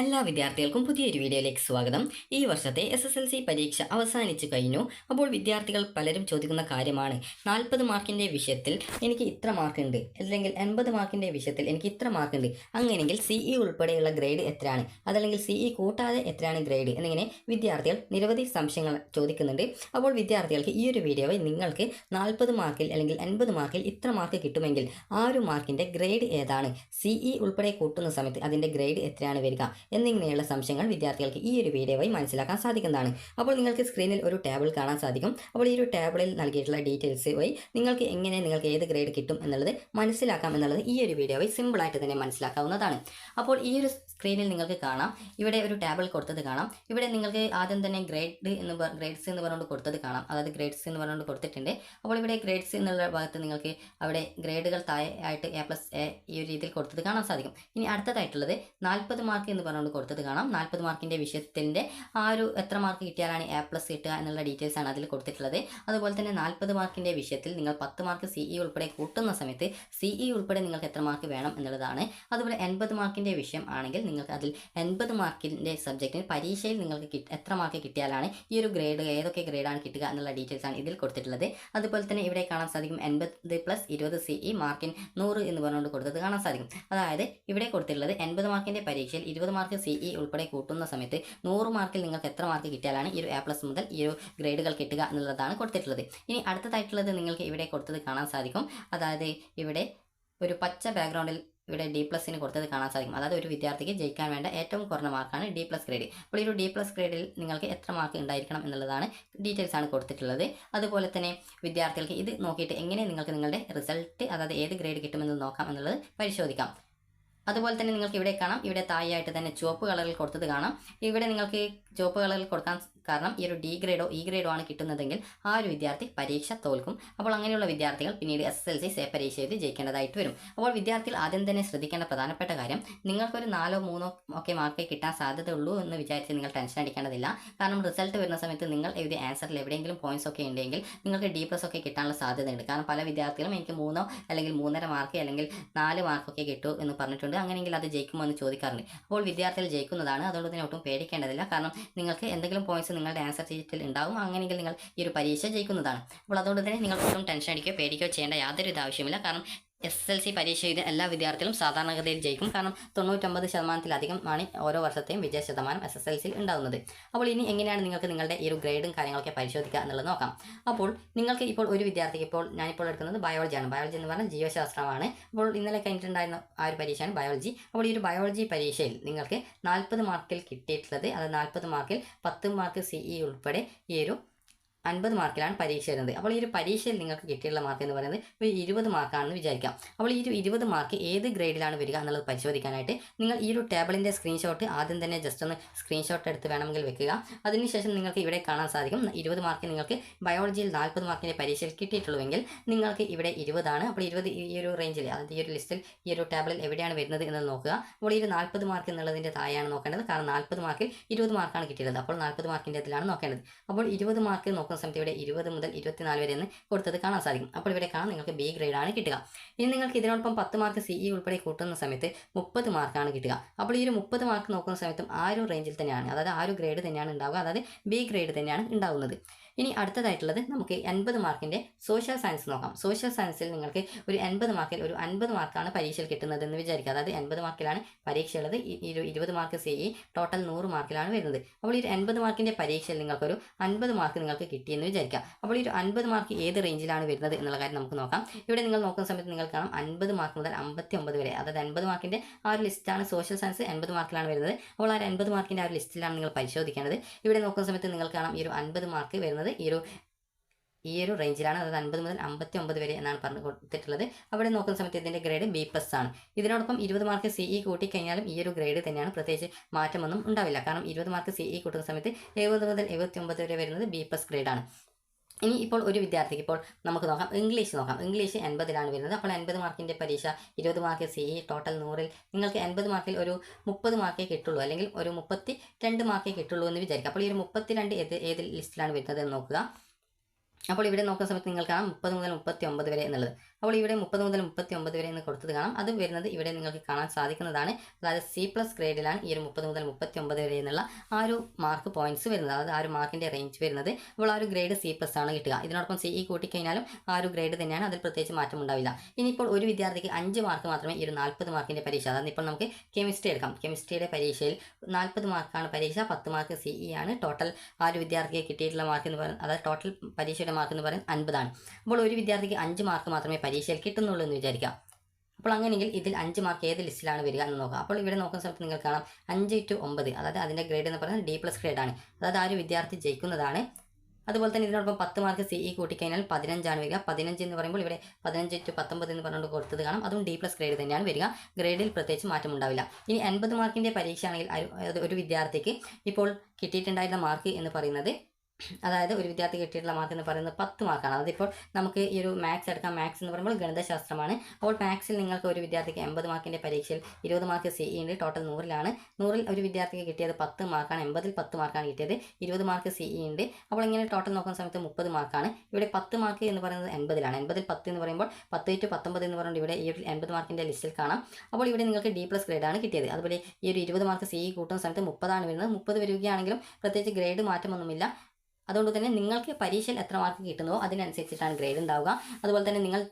എല്ലാ വിദ്യാർത്ഥികൾക്കും പുതിയൊരു വീഡിയോയിലേക്ക് സ്വാഗതം. ഈ വർഷത്തെ എസ് എസ് എൽ സി പരീക്ഷ അവസാനിച്ചു കഴിഞ്ഞു. അപ്പോൾ വിദ്യാർത്ഥികൾ പലരും ചോദിക്കുന്ന കാര്യമാണ് നാൽപ്പത് മാർക്കിന്റെ വിഷയത്തിൽ എനിക്ക് ഇത്ര മാർക്കുണ്ട് അല്ലെങ്കിൽ എൺപത് മാർക്കിന്റെ വിഷയത്തിൽ എനിക്ക് ഇത്ര മാർക്കുണ്ട്. അങ്ങനെയെങ്കിൽ സി ഇ ഉൾപ്പെടെയുള്ള ഗ്രേഡ് എത്രയാണ്? അതല്ലെങ്കിൽ സി ഇ കൂട്ടാതെ എത്രയാണ് ഗ്രേഡ്? എന്നിങ്ങനെ വിദ്യാർത്ഥികൾ നിരവധി സംശയങ്ങൾ ചോദിക്കുന്നുണ്ട്. അപ്പോൾ വിദ്യാർത്ഥികൾക്ക് ഈ ഒരു വീഡിയോയിൽ നിങ്ങൾക്ക് നാൽപ്പത് മാർക്കിൽ അല്ലെങ്കിൽ എൺപത് മാർക്കിൽ ഇത്ര മാർക്ക് കിട്ടുമെങ്കിൽ ആ ഒരു മാർക്കിന്റെ ഗ്രേഡ് ഏതാണ്? സി ഇ ഉൾപ്പെടെ കൂട്ടുന്ന സമയത്ത് അതിന്റെ ഗ്രേഡ് എത്രയാണ് വരിക? എന്നിങ്ങനെയുള്ള സംശയങ്ങൾ വിദ്യാർത്ഥികൾക്ക് ഈ ഒരു വീഡിയോ വഴി മനസ്സിലാക്കാൻ സാധിക്കുന്നതാണ്. അപ്പോൾ നിങ്ങൾക്ക് സ്ക്രീനിൽ ഒരു ടേബിൾ കാണാൻ സാധിക്കും. അപ്പോൾ ഈ ഒരു ടേബിളിൽ നൽകിയിട്ടുള്ള ഡീറ്റെയിൽസ് വഴി നിങ്ങൾക്ക് എങ്ങനെ നിങ്ങൾക്ക് ഏത് ഗ്രേഡ് കിട്ടും എന്നുള്ളത് മനസ്സിലാക്കാം എന്നുള്ളത് ഈ ഒരു വീഡിയോ വഴി സിമ്പിളായിട്ട് തന്നെ മനസ്സിലാക്കാവുന്നതാണ്. അപ്പോൾ ഈ ഒരു സ്ക്രീനിൽ നിങ്ങൾക്ക് കാണാം. ഇവിടെ ഒരു ടേബിൾ കൊടുത്തത് കാണാം. ഇവിടെ നിങ്ങൾക്ക് ആദ്യം തന്നെ ഗ്രേഡ് എന്ന് ഗ്രേഡ്സ് എന്ന് പറഞ്ഞുകൊണ്ട് കൊടുത്തത് കാണാം. അതായത് ഗ്രേഡ്സ് എന്ന് പറഞ്ഞുകൊണ്ട് കൊടുത്തിട്ടുണ്ട്. അപ്പോൾ ഇവിടെ ഗ്രേഡ്സ് എന്നുള്ള ഭാഗത്ത് നിങ്ങൾക്ക് അവിടെ ഗ്രേഡുകൾ താഴെ ആയിട്ട് എ പ്ലസ് എ ഈ ഒരു രീതിയിൽ കൊടുത്തത് കാണാൻ സാധിക്കും. ഇനി അടുത്തതായിട്ടുള്ളത് നാൽപ്പത് മാർക്ക് എന്ന് പറഞ്ഞുകൊണ്ട് കൊടുത്തത്. കാണാം നാൽപ്പത് മാർക്കിന്റെ വിഷയത്തിന്റെ ആ ഒരു എത്ര മാർക്ക് കിട്ടിയാലാണ് എ പ്ലസ് കിട്ടുക എന്നുള്ള ഡീറ്റെയിൽസ് ആണ് അതിൽ കൊടുത്തിട്ടുള്ളത്. അതുപോലെ തന്നെ നാൽപ്പത് മാർക്കിന്റെ വിഷയത്തിൽ നിങ്ങൾ പത്ത് മാർക്ക് സി ഇ ഉൾപ്പെടെ കൂട്ടുന്ന സമയത്ത് സി ഇ ഉൾപ്പെടെ നിങ്ങൾക്ക് എത്ര മാർക്ക് വേണം എന്നുള്ളതാണ്. അതുപോലെ എൺപത് മാർക്കിന്റെ വിഷയം ആണെങ്കിൽ നിങ്ങൾക്ക് അതിൽ എൺപത് മാർക്കിന്റെ സബ്ജക്റ്റിന് പരീക്ഷയിൽ നിങ്ങൾക്ക് എത്ര മാർക്ക് കിട്ടിയാലാണ് ഈ ഒരു ഗ്രേഡ് ഏതൊക്കെ ഗ്രേഡാണ് കിട്ടുക എന്നുള്ള ഡീറ്റെയിൽസ് ആണ് ഇതിൽ കൊടുത്തിട്ടുള്ളത്. അതുപോലെ തന്നെ ഇവിടെ കാണാൻ സാധിക്കും എൺപത് പ്ലസ് ഇരുപത് സി ഇ മാർക്കിൻ നൂറ് എന്ന് പറഞ്ഞുകൊണ്ട് കൊടുത്തത് കാണാൻ സാധിക്കും. അതായത് ഇവിടെ കൊടുത്തിട്ടുള്ളത് എൺപത് മാർക്കിന്റെ പരീക്ഷയിൽ ഇരുപത് മാർക്ക് സി ഇ ഉൾപ്പെടെ കൂട്ടുന്ന സമയത്ത് നൂറ് മാർക്കിൽ നിങ്ങൾക്ക് എത്ര മാർക്ക് കിട്ടിയാലാണ് ഈ ഒരു എ പ്ലസ് മുതൽ ഈ ഒരു ഗ്രേഡുകൾ കിട്ടുക എന്നുള്ളതാണ് കൊടുത്തിട്ടുള്ളത്. ഇനി അടുത്തതായിട്ടുള്ളത് നിങ്ങൾക്ക് ഇവിടെ കൊടുത്തത് കാണാൻ സാധിക്കും. അതായത് ഇവിടെ ഒരു പച്ച ബാക്ക്ഗ്രൗണ്ടിൽ ഇവിടെ ഡി പ്ലസിന് കൊടുത്തത് കാണാൻ സാധിക്കും. അതായത് ഒരു വിദ്യാർത്ഥിക്ക് ജയിക്കാൻ വേണ്ട ഏറ്റവും കുറഞ്ഞ മാർക്കാണ് ഡി പ്ലസ് ഗ്രേഡ് അപ്പോൾ ഈ ഒരു ഡി പ്ലസ് ഗ്രേഡിൽ നിങ്ങൾക്ക് എത്ര മാർക്ക് ഉണ്ടായിരിക്കണം എന്നുള്ളതാണ് ഡീറ്റെയിൽസ് ആണ് കൊടുത്തിട്ടുള്ളത്. അതുപോലെ തന്നെ വിദ്യാർത്ഥികൾക്ക് ഇത് നോക്കിയിട്ട് എങ്ങനെ നിങ്ങൾക്ക് നിങ്ങളുടെ റിസൾട്ട് അതായത് ഏത് ഗ്രേഡ് കിട്ടുമെന്ന് നോക്കാം എന്നുള്ളത് പരിശോധിക്കാം. അതുപോലെ തന്നെ നിങ്ങൾക്ക് ഇവിടെ കാണാം. ഇവിടെ താഴെയായിട്ട് തന്നെ ചുവപ്പ് കളറിൽ കൊടുത്തത് കാണാം. ഇവിടെ നിങ്ങൾക്ക് ചുവപ്പ് കളറിൽ കൊടുക്കാൻ കാരണം ഈ ഒരു ഡി ഗ്രേഡോ ഇ ഗ്രേഡോ ആണ് കിട്ടുന്നതെങ്കിൽ ആ ഒരു വിദ്യാർത്ഥി പരീക്ഷ തോൽക്കും. അപ്പോൾ അങ്ങനെയുള്ള വിദ്യാർത്ഥികൾ പിന്നീട് എസ് എൽ സി സേ പരീക്ഷ എഴുതി ജയിക്കേണ്ടതായിട്ട് വരും. അപ്പോൾ വിദ്യാർത്ഥികൾ ആദ്യം തന്നെ ശ്രദ്ധിക്കേണ്ട പ്രധാനപ്പെട്ട കാര്യം നിങ്ങൾക്കൊരു നാലോ മൂന്നോ ഒക്കെ മാർക്കേ കിട്ടാൻ സാധ്യതയുള്ളൂ എന്ന് വിചാരിച്ച് നിങ്ങൾ ടെൻഷൻ അടിക്കേണ്ടതില്ല. കാരണം റിസൾട്ട് വരുന്ന സമയത്ത് നിങ്ങൾ എഴുതിയ ആൻസറിൽ എവിടെയെങ്കിലും പോയിന്റ്സ് ഒക്കെ ഉണ്ടെങ്കിൽ നിങ്ങൾക്ക് ഡി പ്ലസ് ഒക്കെ കിട്ടാനുള്ള സാധ്യതയുണ്ട്. കാരണം പല വിദ്യാർത്ഥികളും എനിക്ക് മൂന്നോ അല്ലെങ്കിൽ മൂന്നര മാർക്ക് അല്ലെങ്കിൽ നാല് മാർക്കൊക്കെ കിട്ടൂ എന്ന് പറഞ്ഞിട്ടുണ്ട്. അങ്ങനെയെങ്കിൽ അത് ജയിക്കുമോ എന്ന് ചോദിക്കാറുണ്ട്. അപ്പോൾ വിദ്യാർത്ഥികൾ ജയിക്കുന്നതാണ്. അതുകൊണ്ട് തന്നെ ഒട്ടും പേടിക്കേണ്ടതില്ല. കാരണം നിങ്ങൾക്ക് എന്തെങ്കിലും പോയിന്റ്സ് നിങ്ങളുടെ ആൻസർ ഷീറ്റിൽ ഉണ്ടാവും. അങ്ങനെയെങ്കിൽ നിങ്ങൾ ഈ ഒരു പരീക്ഷ ജയിക്കുന്നതാണ്. അപ്പോൾ അതുകൊണ്ട് തന്നെ നിങ്ങൾ ഒട്ടും ടെൻഷൻ അടിക്കുകയോ പേടിക്കുകയോ ചെയ്യേണ്ട യാതൊരു ഇത് ആവശ്യമില്ല കാരണം എസ് എൽ സി പരീക്ഷ എല്ലാ വിദ്യാർത്ഥികളും സാധാരണഗതിയിൽ ജയിക്കും. കാരണം തൊണ്ണൂറ്റൊമ്പത് ശതമാനത്തിലധികം ആണ് ഓരോ വർഷത്തെയും വിജയ ശതമാനം എസ് എസ് എൽ സിയിൽ ഉണ്ടാകുന്നത് അപ്പോൾ ഇനി എങ്ങനെയാണ് നിങ്ങൾക്ക് നിങ്ങളുടെ ഈ ഒരു ഗ്രേഡും കാര്യങ്ങളൊക്കെ പരിശോധിക്കുക എന്നുള്ളത് നോക്കാം. അപ്പോൾ നിങ്ങൾക്ക് ഇപ്പോൾ ഒരു വിദ്യാർത്ഥിക്ക് ഇപ്പോൾ ഞാനിപ്പോൾ എടുക്കുന്നത് ബയോളജിയാണ് ബയോളജി എന്ന് പറഞ്ഞാൽ ജീവശാസ്ത്രമാണ്. അപ്പോൾ ഇന്നലെ കഴിഞ്ഞിട്ടുണ്ടായിരുന്ന ആ ഒരു പരീക്ഷയാണ് ബയോളജി അപ്പോൾ ഈ ഒരു ബയോളജി പരീക്ഷയിൽ നിങ്ങൾക്ക് നാൽപ്പത് മാർക്കിൽ കിട്ടിയിട്ടുള്ളത് അത് നാൽപ്പത് മാർക്കിൽ പത്ത് മാർക്ക് സി ഇ ഉൾപ്പെടെ ഈ ഒരു അൻപത് മാർക്കിലാണ് പരീക്ഷ വരുന്നത്. അപ്പോൾ ഈ ഒരു പരീക്ഷയിൽ നിങ്ങൾക്ക് കിട്ടിയുള്ള മാർക്ക് എന്ന് പറയുന്നത് ഒരു ഇരുപത് മാർക്കാണെന്ന് വിചാരിക്കാം. അപ്പോൾ ഈ ഒരു ഇരുപത് മാർക്ക് ഏത് ഗ്രേഡിലാണ് വരിക എന്നുള്ളത് പരിശോധിക്കാനായിട്ട് നിങ്ങൾ ഈ ഒരു ടേബിളിന്റെ സ്ക്രീൻഷോട്ട് ആദ്യം തന്നെ ജസ്റ്റ് ഒന്ന് സ്ക്രീൻഷോട്ട് എടുത്ത് വേണമെങ്കിൽ വെക്കുക. അതിനുശേഷം നിങ്ങൾക്ക് ഇവിടെ കാണാൻ സാധിക്കും. ഇരുപത് മാർക്ക് നിങ്ങൾക്ക് ബയോളജിയിൽ നാൽപ്പത് മാർക്കിന്റെ പരീക്ഷയിൽ കിട്ടിയിട്ടുള്ളൂവെങ്കിൽ നിങ്ങൾക്ക് ഇവിടെ ഇരുപതാണ്. അപ്പോൾ ഇരുപത് ഈ ഒരു റേഞ്ചിൽ അതായത് ഈ ഒരു ലിസ്റ്റിൽ ഈ ഒരു ടേബിളിൽ എവിടെയാണ് വരുന്നത് എന്നത് നോക്കുക. അപ്പോൾ ഈ ഒരു നാൽപ്പത് മാർക്ക് എന്നുള്ളതിന്റെ താഴെയാണ് നോക്കേണ്ടത്. കാരണം നാൽപ്പത് മാർക്കിൽ ഇരുപത് മാർക്കാണ് കിട്ടിയത് അപ്പോൾ നാൽപ്പത് മാർക്കിന്റെ ഇതിലാണ് നോക്കേണ്ടത്. അപ്പോൾ ഇരുപത് മാർക്ക് നോക്കുന്ന സമയത്ത് ഇവിടെ ഇരുപത് മുതൽ ഇരുപത്തിനാല് വരെ എന്ന് കൊടുത്തത് കാണാൻ സാധിക്കും. അപ്പോൾ ഇവിടെ കാണാൻ നിങ്ങൾക്ക് ബി ഗ്രേഡാണ് കിട്ടുക. ഇനി നിങ്ങൾക്ക് ഇതിനോടൊപ്പം പത്ത് മാർക്ക് സി ഇ ഉൾപ്പെടെ കൂട്ടുന്ന സമയത്ത് മുപ്പത് മാർക്കാണ് കിട്ടുക. അപ്പോൾ ഈ ഒരു മുപ്പത് മാർക്ക് നോക്കുന്ന സമയത്തും ആ ഒരു റേഞ്ചിൽ തന്നെയാണ് അതായത് ആ ഒരു ഗ്രേഡ് തന്നെയാണ് ഉണ്ടാവുക അതായത് ബി ഗ്രേഡ് തന്നെയാണ് ഉണ്ടാവുന്നത്. ഇനി അടുത്തതായിട്ടുള്ളത് നമുക്ക് എൺപത് മാർക്കിന്റെ സോഷ്യൽ സയൻസ് നോക്കാം. സോഷ്യൽ സയൻസിൽ നിങ്ങൾക്ക് ഒരു എൺപത് മാർക്കിൽ ഒരു അൻപത് മാർക്കാണ് പരീക്ഷയിൽ കിട്ടുന്നത് എന്ന് വിചാരിക്കുക. അതായത് എൺപത് മാർക്കിലാണ് പരീക്ഷ ഉള്ളത് ഇരുപത് മാർക്ക് സി ടോട്ടൽ നൂറ് മാർക്കിലാണ് വരുന്നത്. അപ്പോൾ ഈ എൺപത് മാർക്കിന്റെ പരീക്ഷയിൽ നിങ്ങൾക്കൊരു അൻപത് മാർക്ക് നിങ്ങൾക്ക് കിട്ടിയെന്ന് വിചാരിക്കുക. അപ്പോൾ ഈ ഒരു അൻപത് മാർക്ക് ഏത് റേഞ്ചിലാണ് വരുന്നത് എന്നുള്ള കാര്യം നമുക്ക് നോക്കാം. ഇവിടെ നിങ്ങൾ നോക്കുന്ന സമയത്ത് നിങ്ങൾ കാണാം അൻപത് മാർക്ക് മുതൽ അമ്പത്തി ഒമ്പത് വരെ. അതായത് അൻപത് മാർക്കിന്റെ ആ ഒരു ലിസ്റ്റാണ് സോഷ്യൽ സയൻസ് എൺപത് മാർക്കിലാണ് വരുന്നത്. അപ്പോൾ ആ ഒരു എൺപത് മാർക്കിന്റെ ആ ഒരു ലിസ്റ്റിലാണ് നിങ്ങൾ പരിശോധിക്കേണ്ടത്. ഇവിടെ നോക്കുന്ന സമയത്ത് നിങ്ങൾ കാണാം ഈ ഒരു അൻപത് മാർക്ക് വരുന്നത് ഈ ഒരു ഈ ഒരു റേഞ്ചിലാണ് അതായത് അൻപത് മുതൽ അമ്പത്തി ഒമ്പത് വരെ എന്നാണ് പറഞ്ഞു കൊടുത്തിട്ടുള്ളത്. അവിടെ നോക്കുന്ന സമയത്ത് ഇതിന്റെ ഗ്രേഡ് ബി പ്ലസ് ആണ്. ഇതിനോടൊപ്പം ഇരുപത് മാർക്ക് സി ഇ കൂട്ടിക്കഴിഞ്ഞാലും ഈ ഒരു ഗ്രേഡ് തന്നെയാണ്. പ്രത്യേകിച്ച് മാറ്റമൊന്നും ഉണ്ടാവില്ല. കാരണം ഇരുപത് മാർക്ക് സി ഇ കൂട്ടുന്ന സമയത്ത് എഴുപത് മുതൽ എഴുപത്തി ഒമ്പത് വരെ വരുന്നത് ബി പ്ലസ് ഗ്രേഡാണ് ഇനി ഇപ്പോൾ ഒരു വിദ്യാർത്ഥിക്ക് ഇപ്പോൾ നമുക്ക് നോക്കാം. ഇംഗ്ലീഷ് നോക്കാം. ഇംഗ്ലീഷ് എൺപതിലാണ് വരുന്നത്. അപ്പോൾ എൺപത് മാർക്കിന്റെ പരീക്ഷ ഇരുപത് മാർക്ക് സി ഇ ടോട്ടൽ നൂറിൽ നിങ്ങൾക്ക് എൺപത് മാർക്കിൽ ഒരു മുപ്പത് മാർക്കേ കിട്ടുള്ളൂ. അല്ലെങ്കിൽ ഒരു മുപ്പത്തി രണ്ട് മാർക്കേ കിട്ടുള്ളൂ എന്ന് വിചാരിക്കുക അപ്പോൾ ഈ ഒരു മുപ്പത്തി രണ്ട് ഏത് ഏത് ലിസ്റ്റിലാണ് വരുന്നത് എന്ന് നോക്കുക. അപ്പോൾ ഇവിടെ നോക്കുന്ന സമയത്ത് നിങ്ങൾക്ക് ആ മുപ്പത് മുതൽ മുപ്പത്തി ഒമ്പത് വരെ എന്നുള്ളത് അപ്പോൾ ഇവിടെ മുപ്പത് മുതൽ മുപ്പത്തി ഒമ്പത് വരെ എന്ന് കൊടുത്തത് കാണാം. അത് വരുന്നത് ഇവിടെ നിങ്ങൾക്ക് കാണാൻ സാധിക്കുന്നതാണ്. അതായത് സി പ്ലസ് ഗ്രേഡിലാണ് ഈ ഒരു മുപ്പത് മുതൽ മുപ്പത്തി ഒമ്പത് വരെ എന്നുള്ള ആ ഒരു മാർക്ക് പോയിന്റ്സ് വരുന്നത്. അതായത് ആ ഒരു മാർക്കിന്റെ റേഞ്ച് വരുന്നത്. അപ്പോൾ ആ ഒരു ഗ്രേഡ് സി പ്ലസ് ആണ് കിട്ടുക. ഇതിനോടൊപ്പം സി ഇ കൂട്ടിക്കഴിഞ്ഞാലും ആ ഒരു ഗ്രേഡ് തന്നെയാണ് അതിൽ പ്രത്യേകിച്ച് മാറ്റം ഉണ്ടാവില്ല. ഇനിയിപ്പോൾ ഒരു വിദ്യാർത്ഥിക്ക് അഞ്ച് മാർക്ക് മാത്രമേ ഈ ഒരു നാൽപ്പത് മാർക്കിന്റെ പരീക്ഷ അതായത് ഇപ്പോൾ നമുക്ക് കെമിസ്ട്രി എടുക്കാം. കെമിസ്ട്രിയുടെ പരീക്ഷയിൽ നാൽപ്പത് മാർക്കാണ് പരീക്ഷ പത്ത് മാർക്ക് സി ഇ ആണ്. ടോട്ടൽ ആ ഒരു വിദ്യാർത്ഥിക്ക് കിട്ടിയിട്ടുള്ള മാർക്ക് എന്ന് പറയുന്നത് അതായത് ടോട്ടൽ പരീക്ഷയുടെ മാർക്ക് എന്ന് പറയുന്നത് അൻപതാണ്. അപ്പോൾ ഒരു വിദ്യാർത്ഥിക്ക് അഞ്ച് മാർക്ക് മാത്രമേ പരീക്ഷയിൽ കിട്ടുന്നുള്ളൂ എന്ന് വിചാരിക്കാം. അപ്പോൾ അങ്ങനെയെങ്കിൽ ഇതിൽ അഞ്ച് മാർക്ക് ഏത് ലിസ്റ്റിലാണ് വരിക എന്ന് നോക്കാം. അപ്പോൾ ഇവിടെ നോക്കുന്ന സമയത്ത് നിങ്ങൾ കാണാം. അഞ്ച് ടു ഒമ്പത്. അതായത് അതിന്റെ ഗ്രേഡ് എന്ന് പറയുന്നത് ഡി പ്ലസ് ഗ്രേഡ് ആണ്. അതായത് ആ ഒരു വിദ്യാർത്ഥി ജയിക്കുന്നതാണ്. അതുപോലെ തന്നെ ഇതിനോടൊപ്പം പത്ത് മാർക്ക് സി ഇ കൂട്ടിക്കഴിഞ്ഞാൽ പതിനഞ്ചാണ് വരിക. പതിനഞ്ച് എന്ന് പറയുമ്പോൾ ഇവിടെ പതിനഞ്ച് ടു പത്തൊമ്പത് എന്ന് പറഞ്ഞുകൊണ്ട് കൊടുത്തത് കാണാം. അതും ഡി പ്ലസ് ഗ്രേഡ് തന്നെയാണ് വരിക. ഗ്രേഡിൽ പ്രത്യേകിച്ച് മാറ്റം ഉണ്ടാവില്ല. ഇനി എൺപത് മാർക്കിന്റെ പരീക്ഷയാണെങ്കിൽ ഒരു വിദ്യാർത്ഥിക്ക് ഇപ്പോൾ കിട്ടിയിട്ടുണ്ടായിരുന്ന മാർക്ക് എന്ന് പറയുന്നത് അതായത് ഒരു വിദ്യാർത്ഥി കിട്ടിയിട്ടുള്ള മാർക്ക് എന്ന് പറയുന്നത് പത്ത് മാർക്കാണ് അതിപ്പോൾ നമുക്ക് ഈ ഒരു മാത്സ് എടുക്കാം. മാത്സ് എന്ന് പറയുമ്പോൾ ഗണിതശാസ്ത്രമാണ്. അപ്പോൾ മാത്സിൽ നിങ്ങൾക്ക് ഒരു വിദ്യാർത്ഥിക്ക് എൺപത് മാർക്കിന്റെ പരീക്ഷയിൽ ഇരുപത് മാർക്ക് സി ഉണ്ട് ടോട്ടൽ നൂറിലാണ്. നൂറിൽ ഒരു വിദ്യാർത്ഥിക്ക് കിട്ടിയത് പത്ത് മാർക്കാണ് എൺപതിൽ പത്ത് മാർക്കാണ് കിട്ടിയത്. ഇരുപത് മാർക്ക് സി ഇ ഉണ്ട് അപ്പോൾ ഇങ്ങനെ ടോട്ടൽ നോക്കുന്ന സമയത്ത് മുപ്പത് മാർക്കാണ് ഇവിടെ പത്ത് മാർക്ക് എന്ന് പറയുന്നത് എൺപതിലാണ്. എൺപതിൽ പത്ത് എന്ന് പറയുമ്പോൾ പത്ത് ടു പത്തൊമ്പത് എന്ന് പറയുന്നത് ഇവിടെ ഈ ഒരു എൺപത് മാർക്കിന്റെ ലിസ്റ്റിൽ കാണാം. അപ്പോൾ ഇവിടെ നിങ്ങൾക്ക് ഡി പ്ലസ് ഗ്രേഡാണ് കിട്ടിയത്. അതുപോലെ ഈ ഒരു ഇരുപത് മാർക്ക് സി ഇ കൂട്ടുന്ന സമയത്ത് മുപ്പതാണ് വരുന്നത്. മുപ്പത് വരികയാണെങ്കിലും പ്രത്യേകിച്ച് ഗ്രേഡ് മാറ്റമൊന്നുമില്ല. അതുകൊണ്ട് തന്നെ നിങ്ങൾക്ക് പരീക്ഷയിൽ എത്ര മാർക്ക് കിട്ടുന്നുവോ അതിനനുസരിച്ചിട്ടാണ് ഗ്രേഡ് ഉണ്ടാവുക. അതുപോലെ തന്നെ നിങ്ങൾ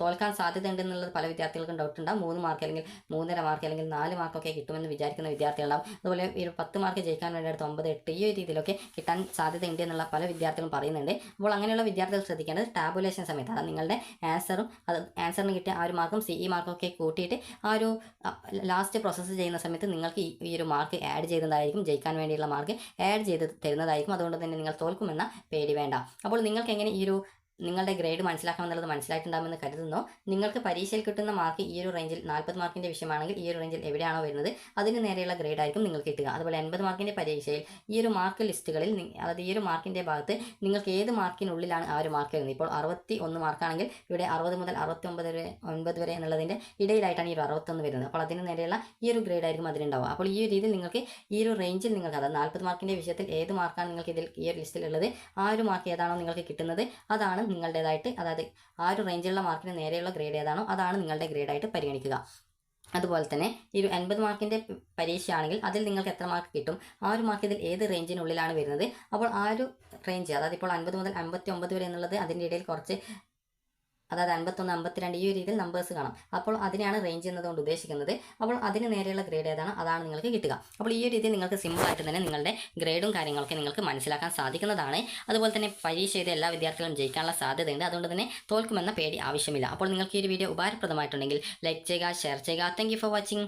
തോൽക്കാൻ സാധ്യതയുണ്ട് എന്നുള്ളത് പല വിദ്യാർത്ഥികൾക്കും ഡൗട്ട് ഉണ്ടാവും. മൂന്ന് മാർക്ക് അല്ലെങ്കിൽ മൂന്നര മാർക്ക് അല്ലെങ്കിൽ നാല് മാർക്കൊക്കെ കിട്ടുമെന്ന് വിചാരിക്കുന്ന വിദ്യാർത്ഥികളുണ്ടാവും. അതുപോലെ ഒരു പത്ത് മാർക്ക് ജയിക്കാൻ വേണ്ടി അടുത്ത് ഒമ്പത് എട്ട് ഈ രീതിയിലൊക്കെ കിട്ടാൻ സാധ്യതയുണ്ട് എന്നുള്ള പല വിദ്യാർത്ഥികളും പറയുന്നുണ്ട്. അപ്പോൾ അങ്ങനെയുള്ള വിദ്യാർത്ഥികൾ ശ്രദ്ധിക്കേണ്ടത് ടാബുലേഷൻ സമയത്ത് അതായത് നിങ്ങളുടെ ആൻസറും അത് ആൻസറിന് കിട്ടിയ ആ ഒരു മാർക്കും സി ഇ മാർക്കൊക്കെ കൂട്ടിയിട്ട് ആ ഒരു ലാസ്റ്റ് പ്രോസസ്സ് ചെയ്യുന്ന സമയത്ത് നിങ്ങൾക്ക് ഈ ഒരു മാർക്ക് ആഡ് ചെയ്തതായിരിക്കും. ജയിക്കാൻ വേണ്ടിയുള്ള മാർക്ക് ആഡ് ചെയ്ത് തരുന്നതായിരിക്കും. അതുകൊണ്ട് തന്നെ നിങ്ങൾ തോൽക്കുമെന്ന പേടി വേണ്ട. അപ്പോൾ നിങ്ങൾക്ക് എങ്ങനെ ഈ ഒരു നിങ്ങളുടെ ഗ്രേഡ് മനസ്സിലാക്കാമെന്നുള്ളത് മനസ്സിലായിട്ടുണ്ടാകുമെന്ന് കരുതുന്നു. നിങ്ങൾക്ക് പരീക്ഷയിൽ കിട്ടുന്ന മാർക്ക് ഈ ഒരു റേഞ്ചിൽ നാൽപ്പത് മാർക്കിന്റെ വിഷയമാണെങ്കിൽ ഈ ഒരു റേഞ്ചിൽ എവിടെയാണോ വരുന്നത് അതിന് നേരെയുള്ള ഗ്രേഡ് ആയിരിക്കും നിങ്ങൾക്ക് കിട്ടുക. അതുപോലെ എൺപത് മാർക്കിന്റെ പരീക്ഷയിൽ ഈ ഒരു മാർക്ക് ലിസ്റ്റുകളിൽ അതായത് ഈ ഒരു മാർക്കിന്റെ ഭാഗത്ത് നിങ്ങൾക്ക് ഏത് മാർക്കിനുള്ളിലാണ് ആ ഒരു മാർക്ക് വരുന്നത്? ഇപ്പോൾ അറുപത്തി ഒന്ന് മാർക്കാണെങ്കിൽ ഇവിടെ അറുപത് മുതൽ അറുപത്തി ഒമ്പത് വരെ ഒൻപത് വരെ എന്നുള്ളതിന്റെ ഇടയിലായിട്ടാണ് ഈ ഒരു അറുപത്തൊന്ന് വരുന്നത്. അപ്പോൾ അതിന് നേരെയുള്ള ഈ ഒരു ഗ്രേഡ് ആയിരിക്കും അതിനുണ്ടാവുക അപ്പോൾ ഈ ഒരു രീതിയിൽ നിങ്ങൾക്ക് ഈ ഒരു റേഞ്ചിൽ നിങ്ങൾക്ക് അതായത് നാൽപ്പത് മാർക്കിന്റെ വിഷയത്തിൽ ഏത് മാർക്കാണ് നിങ്ങൾക്ക് ഇതിൽ ഈ ഒരു ലിസ്റ്റിലുള്ളത് ആ ഒരു മാർക്ക് ഏതാണോ നിങ്ങൾക്ക് കിട്ടുന്നത് അതാണ് നിങ്ങളുടേതായിട്ട് അതായത് ആ ഒരു റേഞ്ചിലുള്ള മാർക്കിന് നേരെയുള്ള ഗ്രേഡ് ഏതാണോ അതാണ് നിങ്ങളുടെ ഗ്രേഡായിട്ട് പരിഗണിക്കുക. അതുപോലെ തന്നെ ഈ ഒരു എൺപത് മാർക്കിന്റെ പരീക്ഷയാണെങ്കിൽ അതിൽ നിങ്ങൾക്ക് എത്ര മാർക്ക് കിട്ടും ആ ഒരു മാർക്ക് ഇതിൽ ഏത് റേഞ്ചിനുള്ളിലാണ് വരുന്നത് അപ്പോൾ ആ ഒരു റേഞ്ച് അതായത് ഇപ്പോൾ അൻപത് മുതൽ അമ്പത്തി ഒമ്പത് വരെ എന്നുള്ളത് അതിന്റെ ഇടയിൽ കുറച്ച് അതായത് അൻപത്തൊന്ന് അമ്പത്തിരണ്ട് ഈ ഒരു രീതിയിൽ നമ്പേഴ്സ് കാണാം. അപ്പോൾ അതിനെയാണ് റേഞ്ച് എന്നതുകൊണ്ട് ഉദ്ദേശിക്കുന്നത്. അപ്പോൾ അതിന് നേരെയുള്ള ഗ്രേഡ് ഏതാണ്? അതാണ് നിങ്ങൾക്ക് കിട്ടുക. അപ്പോൾ ഈ ഒരു രീതിയിൽ നിങ്ങൾക്ക് സിമ്പിളായിട്ട് തന്നെ നിങ്ങളുടെ ഗ്രേഡും കാര്യങ്ങളൊക്കെ നിങ്ങൾക്ക് മനസ്സിലാക്കാൻ സാധിക്കുന്നതാണ്. അതുപോലെ തന്നെ പരീക്ഷ ചെയ്ത എല്ലാ വിദ്യാർത്ഥികളും ജയിക്കാനുള്ള സാധ്യതയുണ്ട്. അതുകൊണ്ട് തന്നെ തോൽക്കുമെന്ന പേടി ആവശ്യമില്ല. അപ്പോൾ നിങ്ങൾക്ക് ഈ ഒരു വീഡിയോ ഉപകാരപ്രദമായിട്ടുണ്ടെങ്കിൽ ലൈക്ക് ചെയ്യുക ഷെയർ ചെയ്യുക. Thank for watching